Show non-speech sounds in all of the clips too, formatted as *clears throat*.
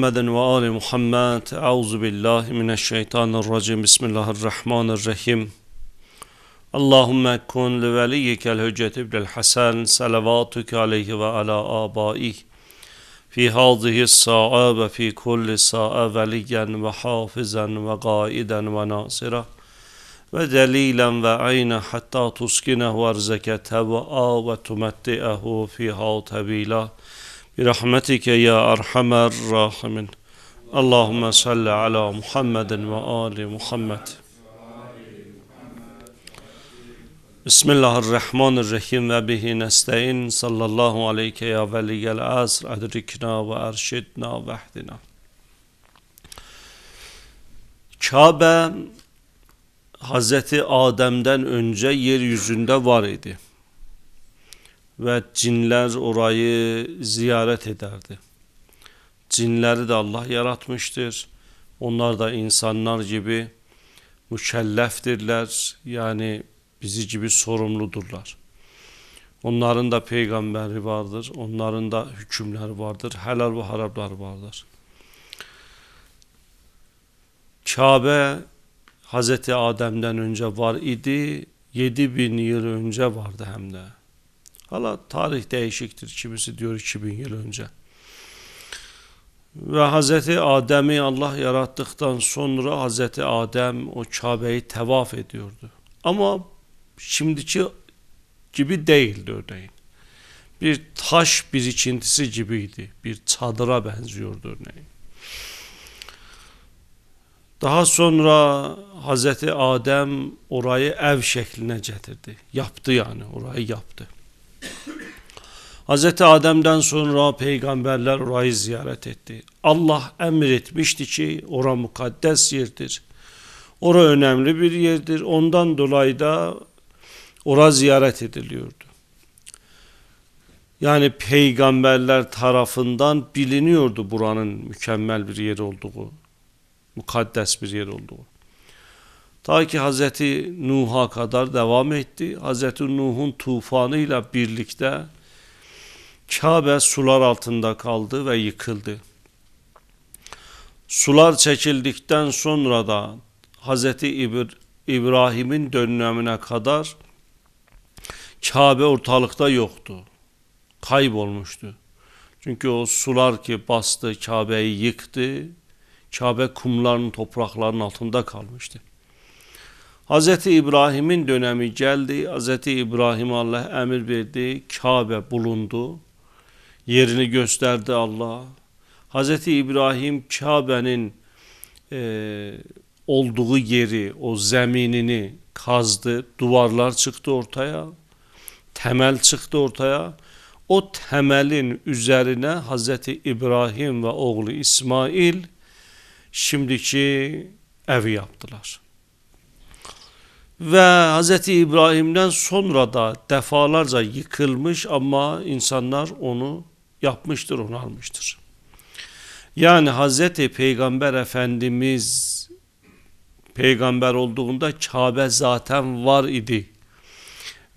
محمد وآل محمد أعوذ بالله من الشيطان الرجيم بسم الله الرحمن الرحيم اللهم كن لوليك الحجة ابن الحسن صلواتك عليه وعلى آبائه في هذه الساعة وفي كل ساعة وليا وحافظا وقائدا وناصرا ودليلا وعينا حتى تسكنه أرزك تبعا وتمتئه فيها طويلا برحمتك يا أرحم الراحمين اللهم صل على محمد وآل محمد بسم الله الرحمن الرحيم وبه نستعين صلى الله عليك يا ولي العصر أدركنا وأرشدنا واهدنا Kabe Hazreti Adem'den önce yeryüzünde var idi ve cinler orayı ziyaret ederdi. Cinleri de Allah yaratmıştır. Onlar da insanlar gibi mükelleftirler. Yani bizi gibi sorumludurlar. Onların da peygamberi vardır. Onların da hükümleri vardır. Helal ve haramlar vardır. Kabe Hazreti Adem'den önce var idi. 7000 yıl önce vardı hem de. Hala tarih değişiktir. Kimisi diyor 2000 yıl önce. Ve Hazreti Adem'i Allah yarattıktan sonra Hazreti Adem o Kabe'yi tevaf ediyordu. Ama şimdiki gibi değildi örneğin. Bir taş birikintisi gibiydi. Bir çadıra benziyordu örneğin. Daha sonra Hazreti Adem orayı ev şekline getirdi. Yaptı yani orayı yaptı. Hz. Adem'den sonra peygamberler orayı ziyaret etti. Allah emretmişti ki ora mukaddes yerdir. Ora önemli bir yerdir. Ondan dolayı da ora ziyaret ediliyordu. Yani peygamberler tarafından biliniyordu buranın mükemmel bir yer olduğu, mukaddes bir yer olduğu. Ta ki Hz. Nuh'a kadar devam etti. Hz. Nuh'un tufanıyla birlikte Kabe sular altında kaldı ve yıkıldı. Sular çekildikten sonra da. İbr İbrahim'in dönemine kadar Kabe ortalıkta yoktu. Kaybolmuştu. Çünkü o sular ki bastı Kabe'yi yıktı. Kabe kumların toprakların altında kalmıştı. Hz. İbrahim'in dönemi geldi. Hz. İbrahim Allah emir verdi. Kabe bulundu. Yerini gösterdi Allah. Hz. İbrahim Kabe'nin e, olduğu yeri, o zeminini kazdı. Duvarlar çıktı ortaya. Temel çıktı ortaya. O temelin üzerine Hz. İbrahim ve oğlu İsmail şimdiki evi yaptılar. Ve Hz. İbrahim'den sonra da defalarca yıkılmış ama insanlar onu yapmıştır, onu almıştır. Yani Hz. Peygamber Efendimiz peygamber olduğunda Kabe zaten var idi.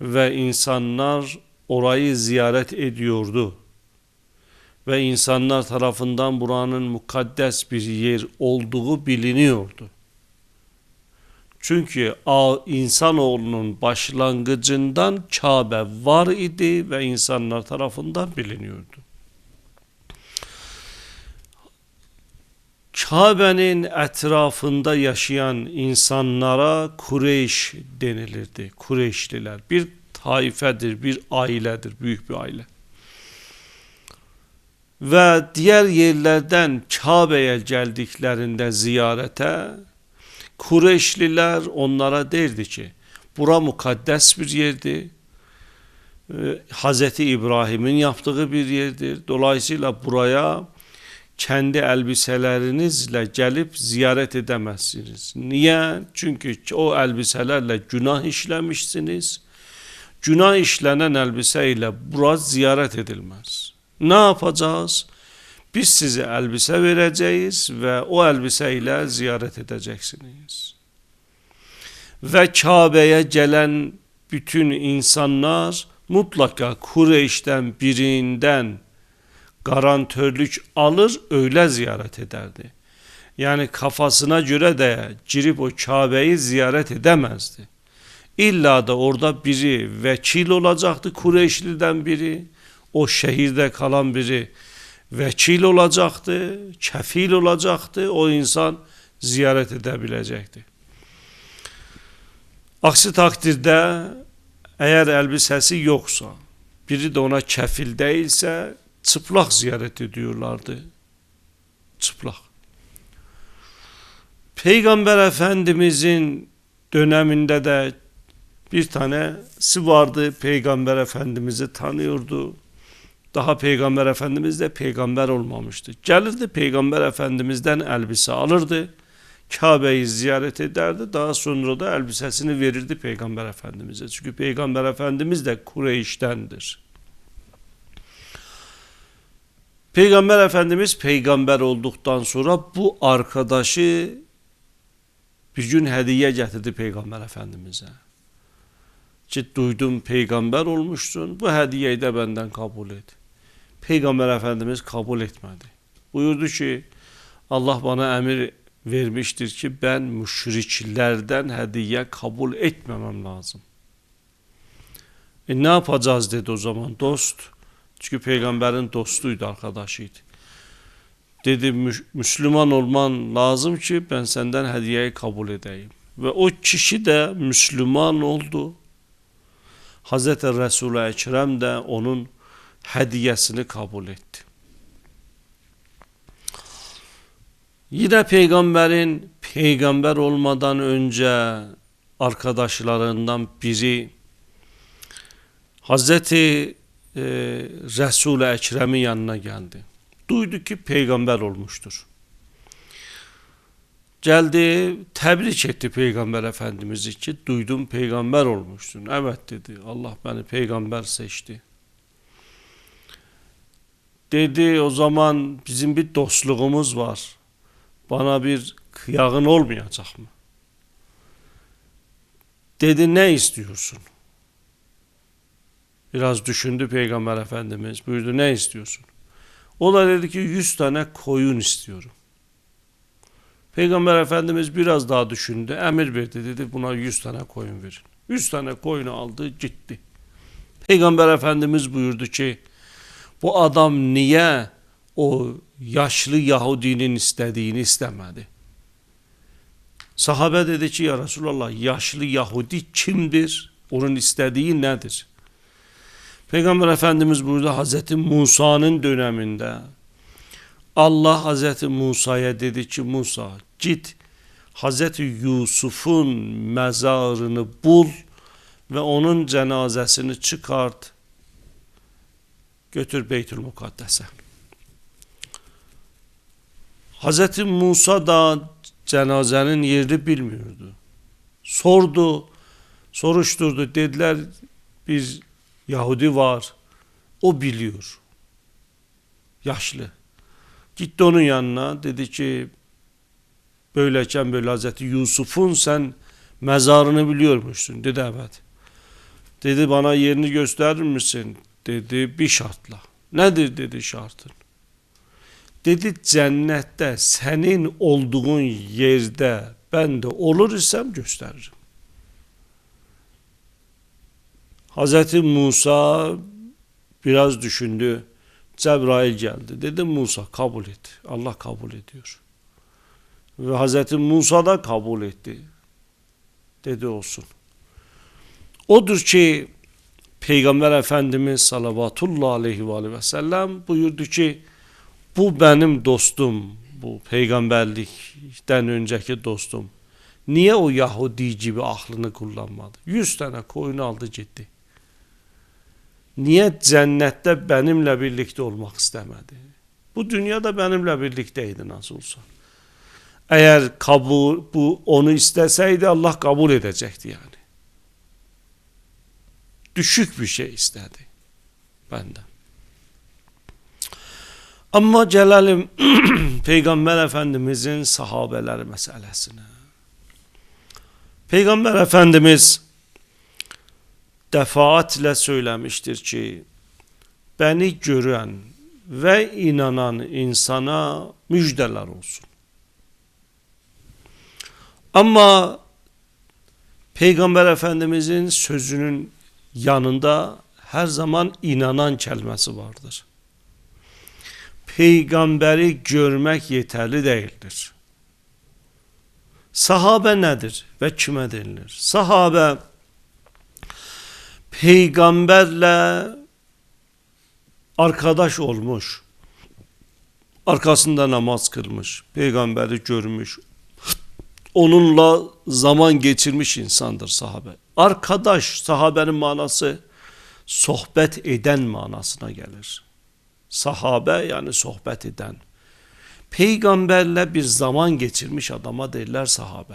Ve insanlar orayı ziyaret ediyordu. Ve insanlar tarafından buranın mukaddes bir yer olduğu biliniyordu. Çünkü insanoğlunun başlangıcından Kabe var idi ve insanlar tarafından biliniyordu. Kabe'nin etrafında yaşayan insanlara Kureyş denilirdi. Kureyşliler bir taifedir, bir ailedir, büyük bir aile. Ve diğer yerlerden Kabe'ye geldiklerinde ziyarete Kureyşliler onlara derdi ki bura mukaddes bir yerdi. Ee, Hazreti İbrahim'in yaptığı bir yerdir. Dolayısıyla buraya kendi elbiselerinizle gelip ziyaret edemezsiniz. Niye? Çünkü o elbiselerle günah işlemişsiniz. Günah işlenen elbiseyle burası ziyaret edilmez. Ne yapacağız? Biz size elbise vereceğiz ve o elbiseyle ziyaret edeceksiniz. Ve Kabe'ye gelen bütün insanlar mutlaka Kureyş'ten birinden garantörlük alır öyle ziyaret ederdi. Yani kafasına göre de girip o Kabe'yi ziyaret edemezdi. İlla da orada biri vekil olacaktı Kureyşli'den biri, o şehirde kalan biri vekil olacaktı, kefil olacaktı, o insan ziyaret edebilecekti. Aksi takdirde eğer elbisesi yoksa, biri de ona kefil değilse çıplak ziyaret ediyorlardı. Çıplak. Peygamber Efendimizin döneminde de bir tanesi vardı. Peygamber Efendimiz'i tanıyordu. Daha Peygamber Efendimiz de peygamber olmamıştı. Gelirdi Peygamber Efendimiz'den elbise alırdı. Kabe'yi ziyaret ederdi. Daha sonra da elbisesini verirdi Peygamber Efendimiz'e. Çünkü Peygamber Efendimiz de Kureyş'tendir. Peygamber Efendimiz peygamber olduktan sonra bu arkadaşı bir gün hediye getirdi Peygamber Efendimiz'e. Ki duydum peygamber olmuşsun bu hediyeyi de benden kabul et. Peygamber Efendimiz kabul etmedi. Buyurdu ki Allah bana emir vermiştir ki ben müşriklerden hediye kabul etmemem lazım. E ne yapacağız dedi o zaman dost. Çünkü peygamberin dostuydu, arkadaşıydı. Dedi Müslüman olman lazım ki ben senden hediyeyi kabul edeyim. Ve o kişi de Müslüman oldu. Hazreti Resul-i Ekrem de onun hediyesini kabul etti. Yine peygamberin peygamber olmadan önce arkadaşlarından biri Hazreti e, Resul-i Ekrem'in yanına geldi. Duydu ki peygamber olmuştur. Geldi tebrik etti peygamber efendimizi ki duydum peygamber olmuştun. Evet dedi Allah beni peygamber seçti. Dedi o zaman bizim bir dostluğumuz var. Bana bir kıyağın olmayacak mı? Dedi ne istiyorsun? Biraz düşündü Peygamber Efendimiz. Buyurdu ne istiyorsun? O da dedi ki yüz tane koyun istiyorum. Peygamber Efendimiz biraz daha düşündü. Emir verdi dedi buna yüz tane koyun verin. Yüz tane koyunu aldı gitti. Peygamber Efendimiz buyurdu ki bu adam niye o yaşlı Yahudinin istediğini istemedi? Sahabe dedi ki ya Resulallah yaşlı Yahudi kimdir? Onun istediği nedir? Peygamber Efendimiz burada Hazreti Musa'nın döneminde Allah Hazreti Musa'ya dedi ki Musa git Hazreti Yusuf'un mezarını bul ve onun cenazesini çıkart götür Beytül Mukaddes'e. Hazreti Musa da cenazenin yerini bilmiyordu. Sordu, soruşturdu. Dediler bir Yahudi var. O biliyor. Yaşlı. Gitti onun yanına dedi ki böyleyken böyle Hazreti Yusuf'un sen mezarını biliyormuşsun. Dedi evet. Dedi bana yerini gösterir misin? Dedi bir şartla. Nedir dedi şartın? Dedi cennette senin olduğun yerde ben de olur isem gösteririm. Hazreti Musa biraz düşündü. Cebrail geldi. Dedi Musa kabul et. Allah kabul ediyor. Ve Hazreti Musa da kabul etti. Dedi olsun. Odur ki Peygamber Efendimiz salavatullah aleyhi ve sellem buyurdu ki bu benim dostum, bu peygamberlikten önceki dostum. Niye o Yahudi gibi aklını kullanmadı? Yüz tane koyun aldı ciddi. Niye cennette benimle birlikte olmak istemedi? Bu dünyada benimle birlikteydi nasıl olsa. Eğer kabul bu onu isteseydi Allah kabul edecekti yani. Düşük bir şey istedi benden. Ama gelelim *clears throat* Peygamber Efendimizin sahabeleri meselesine. Peygamber Efendimiz defaatle söylemiştir ki beni gören ve inanan insana müjdeler olsun. Ama Peygamber Efendimizin sözünün yanında her zaman inanan kelimesi vardır. Peygamberi görmek yeterli değildir. Sahabe nedir ve kime denilir? Sahabe peygamberle arkadaş olmuş, arkasında namaz kılmış, peygamberi görmüş, onunla zaman geçirmiş insandır sahabe. Arkadaş sahabenin manası sohbet eden manasına gelir. Sahabe yani sohbet eden. Peygamberle bir zaman geçirmiş adama derler sahabe.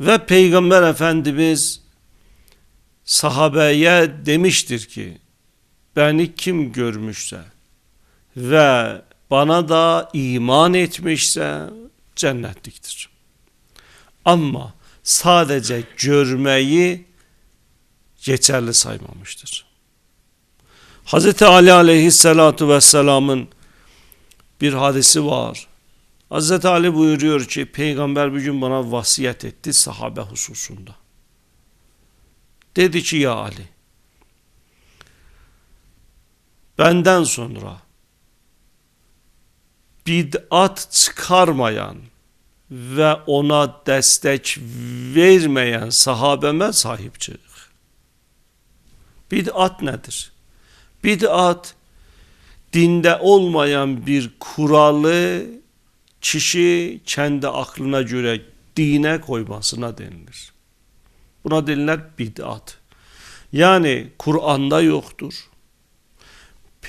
Ve Peygamber Efendimiz sahabeye demiştir ki beni kim görmüşse ve bana da iman etmişse cennetliktir. Ama sadece görmeyi geçerli saymamıştır. Hz. Ali aleyhissalatu vesselamın bir hadisi var. Hz. Ali buyuruyor ki peygamber bir gün bana vasiyet etti sahabe hususunda. Dedi ki ya Ali benden sonra bid'at çıkarmayan ve ona destek vermeyen sahabeme sahip çık. Bid'at nedir? Bid'at dinde olmayan bir kuralı kişi kendi aklına göre dine koymasına denilir. Buna denilir bid'at. Yani Kur'an'da yoktur.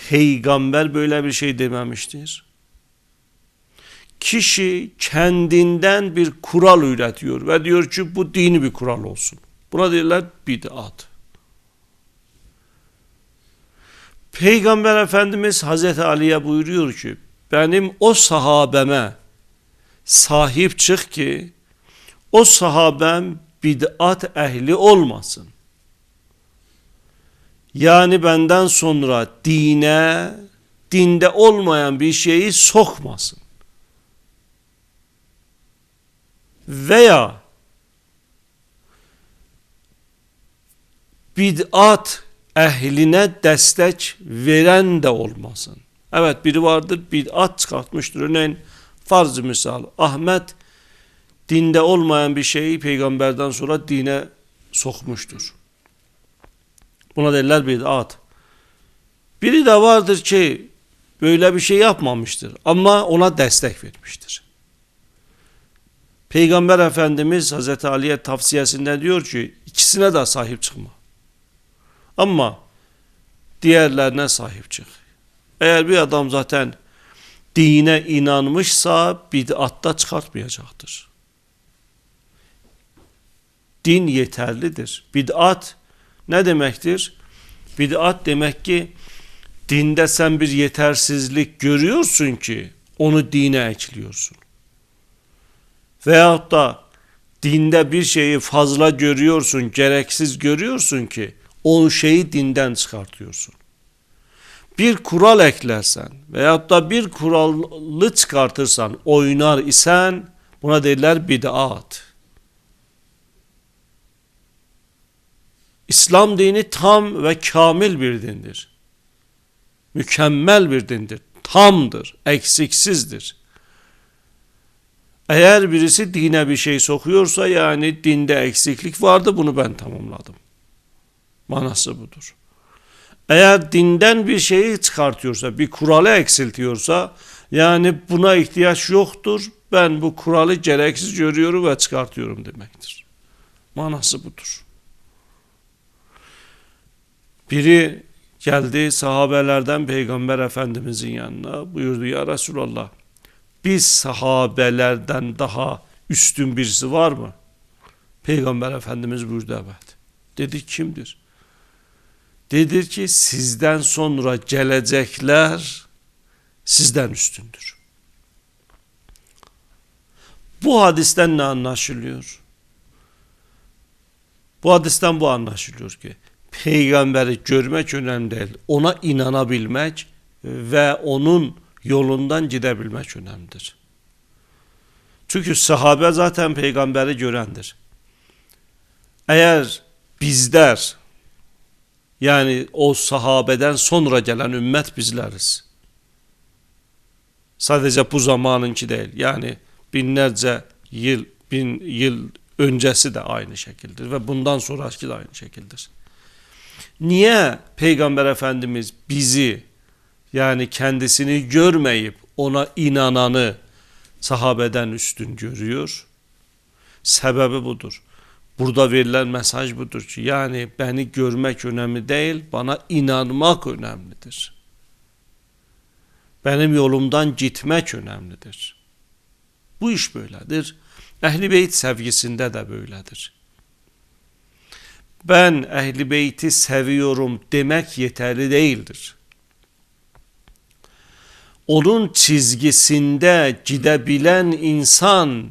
Peygamber böyle bir şey dememiştir. Kişi kendinden bir kural üretiyor ve diyor ki bu dini bir kural olsun. Buna derler bid'at. Peygamber Efendimiz Hazreti Ali'ye buyuruyor ki benim o sahabeme sahip çık ki o sahabem bid'at ehli olmasın. Yani benden sonra dine, dinde olmayan bir şeyi sokmasın. Veya bid'at ehline destek veren de olmasın. Evet biri vardır bid'at çıkartmıştır. Örneğin farz misal Ahmet dinde olmayan bir şeyi peygamberden sonra dine sokmuştur. Buna derler bid'at. Biri de vardır ki böyle bir şey yapmamıştır ama ona destek vermiştir. Peygamber Efendimiz Hazreti Ali'ye tavsiyesinde diyor ki ikisine de sahip çıkma. Ama diğerlerine sahip çık. Eğer bir adam zaten dine inanmışsa bid'atta çıkartmayacaktır. Din yeterlidir. Bid'at ne demektir? Bid'at demek ki dinde sen bir yetersizlik görüyorsun ki onu dine ekliyorsun. Veyahut da dinde bir şeyi fazla görüyorsun, gereksiz görüyorsun ki o şeyi dinden çıkartıyorsun. Bir kural eklersen veyahut da bir kuralı çıkartırsan, oynar isen buna derler bid'at. İslam dini tam ve kamil bir dindir. Mükemmel bir dindir. Tamdır, eksiksizdir. Eğer birisi dine bir şey sokuyorsa yani dinde eksiklik vardı bunu ben tamamladım. Manası budur. Eğer dinden bir şeyi çıkartıyorsa, bir kuralı eksiltiyorsa yani buna ihtiyaç yoktur. Ben bu kuralı gereksiz görüyorum ve çıkartıyorum demektir. Manası budur. Biri geldi sahabelerden Peygamber Efendimizin yanına buyurdu ya Resulallah biz sahabelerden daha üstün birisi var mı? Peygamber Efendimiz buyurdu evet. Dedi kimdir? Dedi ki sizden sonra gelecekler sizden üstündür. Bu hadisten ne anlaşılıyor? Bu hadisten bu anlaşılıyor ki peygamberi görmek önemli değil. Ona inanabilmek ve onun yolundan gidebilmek önemlidir. Çünkü sahabe zaten peygamberi görendir. Eğer bizler yani o sahabeden sonra gelen ümmet bizleriz. Sadece bu zamanınki değil. Yani binlerce yıl, bin yıl öncesi de aynı şekildir ve bundan sonraki de aynı şekildir. Niye Peygamber Efendimiz bizi yani kendisini görmeyip ona inananı sahabeden üstün görüyor? Sebebi budur. Burada verilen mesaj budur ki yani beni görmek önemli değil, bana inanmak önemlidir. Benim yolumdan gitmek önemlidir. Bu iş böyledir. Ehli beyt sevgisinde de böyledir. Ben ehli beyti seviyorum demek yeterli değildir. Onun çizgisinde gidebilen insan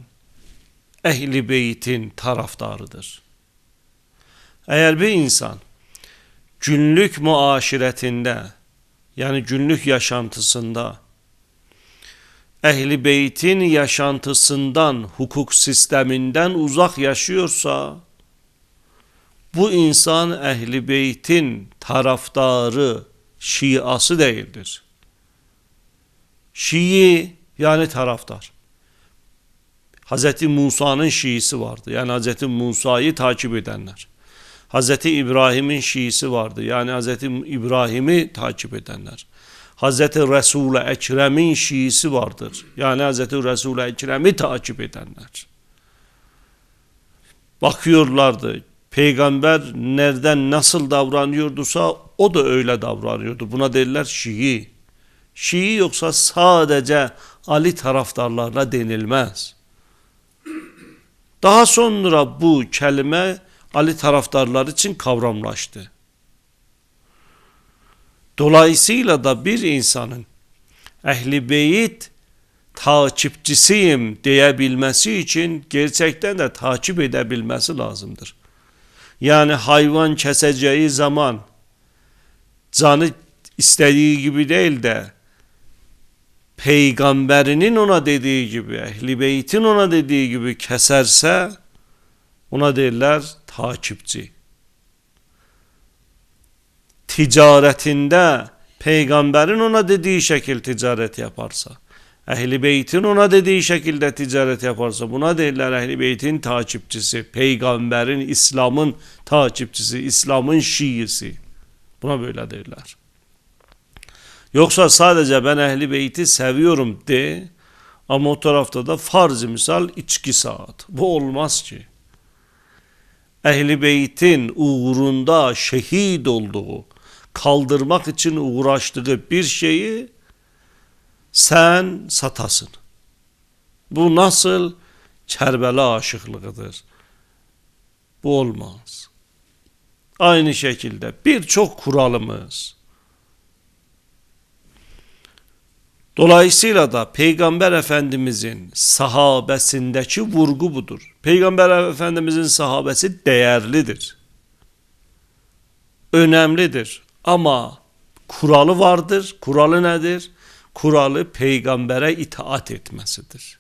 ehli beytin taraftarıdır. Eğer bir insan günlük muaşiretinde yani günlük yaşantısında ehli beytin yaşantısından, hukuk sisteminden uzak yaşıyorsa bu insan ehli beytin taraftarı, şiası değildir. Şii yani taraftar. Hz. Musa'nın Şiisi vardı. Yani Hz. Musa'yı takip edenler. Hz. İbrahim'in Şiisi vardı. Yani Hz. İbrahim'i takip edenler. Hz. Resul-i Ekrem'in Şiisi vardır. Yani Hz. Resul-i Ekrem'i takip edenler. Bakıyorlardı. Peygamber nereden nasıl davranıyorduysa o da öyle davranıyordu. Buna derler Şii. Şii yoksa sadece Ali taraftarlarına denilmez. Daha sonra bu kelime Ali taraftarları için kavramlaştı. Dolayısıyla da bir insanın ehli beyit takipçisiyim diyebilmesi için gerçekten de takip edebilmesi lazımdır. Yani hayvan keseceği zaman canı istediği gibi değil de peygamberinin ona dediği gibi, ehli beytin ona dediği gibi keserse ona derler takipçi. Ticaretinde peygamberin ona dediği şekil ticaret yaparsa, ehli beytin ona dediği şekilde ticaret yaparsa buna derler ehli beytin takipçisi, peygamberin, İslam'ın takipçisi, İslam'ın şiisi. Buna böyle derler. Yoksa sadece ben ehli beyti seviyorum de ama o tarafta da farz misal içki saat. Bu olmaz ki. Ehli beytin uğrunda şehit olduğu, kaldırmak için uğraştığı bir şeyi sen satasın. Bu nasıl Kerbela aşıklığıdır. Bu olmaz. Aynı şekilde birçok kuralımız, Dolayısıyla da Peygamber Efendimizin sahabesindeki vurgu budur. Peygamber Efendimizin sahabesi değerlidir. Önemlidir. Ama kuralı vardır. Kuralı nedir? Kuralı peygambere itaat etmesidir.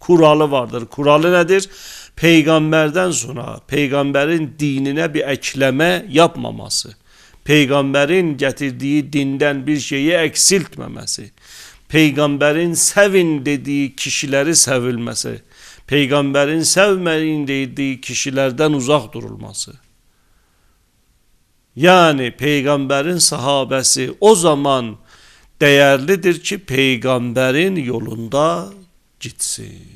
Kuralı vardır. Kuralı nedir? Peygamberden sonra peygamberin dinine bir ekleme yapmaması peygamberin getirdiği dinden bir şeyi eksiltmemesi, peygamberin sevin dediği kişileri sevilmesi, peygamberin sevmeyin dediği kişilerden uzak durulması. Yani peygamberin sahabesi o zaman değerlidir ki peygamberin yolunda gitsin.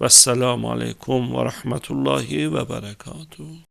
Vesselamu aleyküm ve rahmetullahi ve berekatuhu.